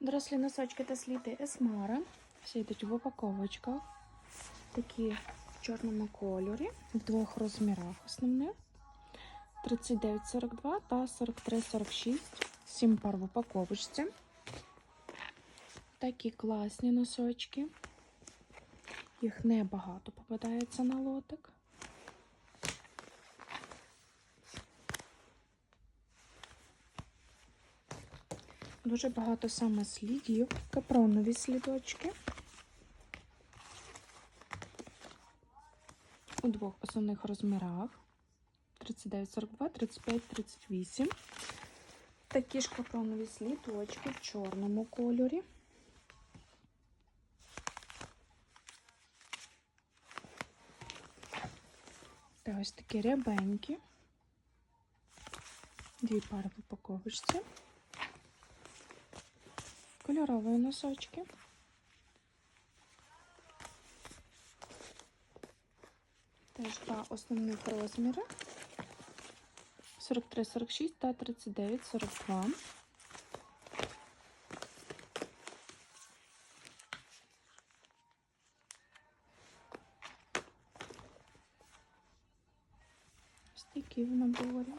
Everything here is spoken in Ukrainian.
Дорослі носочки та сліди Есмара. Всі йдуть в упаковочках. Такі в чорному кольорі, в двох розмірах основних. 39,42 та 43,46. 7 пар в упаковочці. Такі класні носочки. Їх небагато попадається на лотик. Дуже багато саме слідів, капронові слідочки. У двох основних розмірах 39,42, 35, 38. Такі ж капронові слідочки в чорному кольорі. Та ось такі рябенькі. Дві пари в упаковочці. Кольорові носочки. Теж два основних розміри. 43, 46 та 39, 42. Ось такі в наборі.